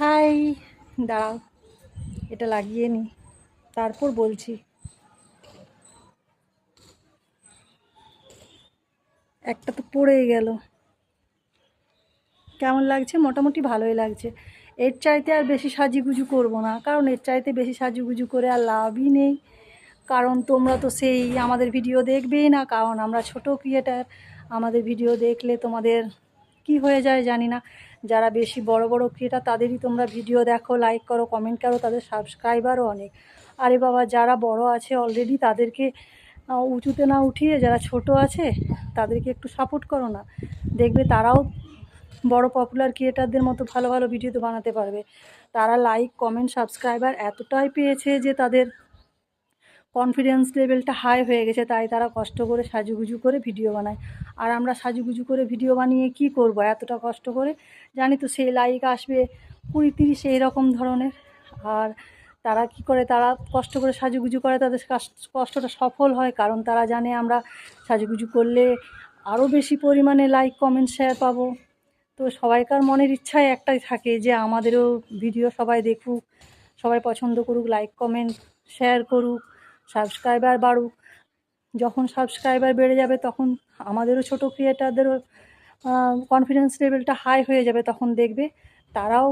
High, দাঁড়াও, এটা লাগিয়ে নি। তারপর বলছি, একটা তো পড়েই গেল। কেমন লাগছে? মোটামুটি ভালোই লাগছে। এর চাইতে আর বেশি সাজুগুজু করব না, কারণ এর চাইতে বেশি সাজুগুজু করে আর লাভই নেই। কারণ তোমরা তো সেই আমাদের ভিডিও দেখবেই না, কারণ আমরা ছোট ক্রিয়েটার আমাদের ভিডিও দেখলে তোমাদের কি হয়ে যায় জানি না। যারা বেশি বড় বড় ক্রিয়েটার তাদেরই তোমরা ভিডিও দেখো লাইক করো কমেন্ট করো, তাদের সাবস্ক্রাইবারও অনেক। আরে বাবা, যারা বড় আছে অলরেডি তাদেরকে উঁচুতে না উঠিয়ে যারা ছোট আছে তাদেরকে একটু সাপোর্ট করো না। দেখবে তারাও বড় পপুলার ক্রিয়েটারদের মতো ভালো ভালো ভিডিও তো বানাতে পারবে। তারা লাইক কমেন্ট সাবস্ক্রাইবার এতটাই পেয়েছে যে তাদের কনফিডেন্স লেভেলটা হাই হয়ে গেছে, তাই তারা কষ্ট করে সাজুগুজু করে ভিডিও বানায়। আর আমরা সাজুগুজু করে ভিডিও বানিয়ে কি করব? এতটা কষ্ট করে? জানি তো সেই লাইক আসবে কুড়ি তিরিশ এইরকম ধরনের। আর তারা কি করে? তারা কষ্ট করে সাজুগুজু করে, তাদের কষ্টটা সফল হয়, কারণ তারা জানে আমরা সাজুগুজু করলে আরও বেশি পরিমাণে লাইক কমেন্ট শেয়ার পাবো। তো সবাইকার মনের ইচ্ছাই একটাই থাকে যে আমাদেরও ভিডিও সবাই দেখুক, সবাই পছন্দ করুক লাইক কমেন্ট শেয়ার করুক। সাবস্ক্রাইবার বাড়ুক। যখন সাবস্ক্রাইবার বেড়ে যাবে, তখন আমাদেরও ছোট ক্রিয়েটারদেরও কনফিডেন্স লেভেলটা হাই হয়ে যাবে, তখন দেখবে তারাও